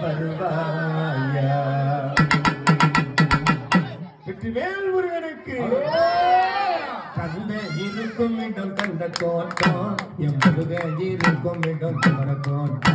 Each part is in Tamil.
வருவாயா? வெற்றிவேல் முருகனுக்கு கந்த இருக்கும் இடம் கந்த கோட்டம் என் முருக இருக்கும் இடம் கந்த கோட்டம்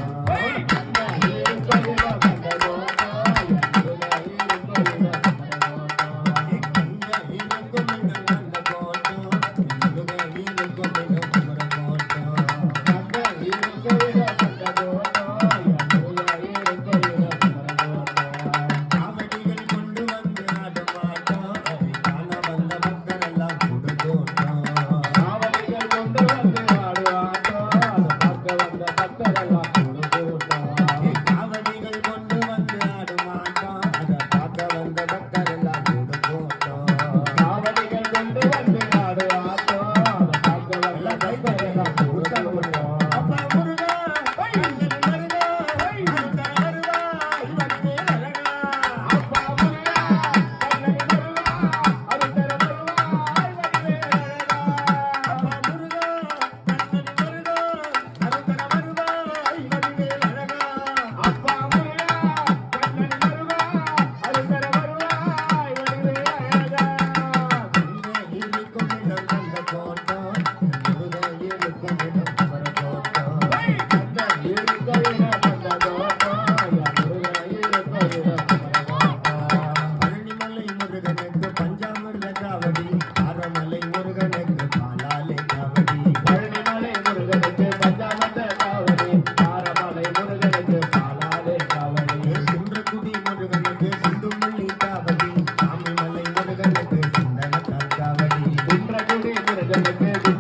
Thank you.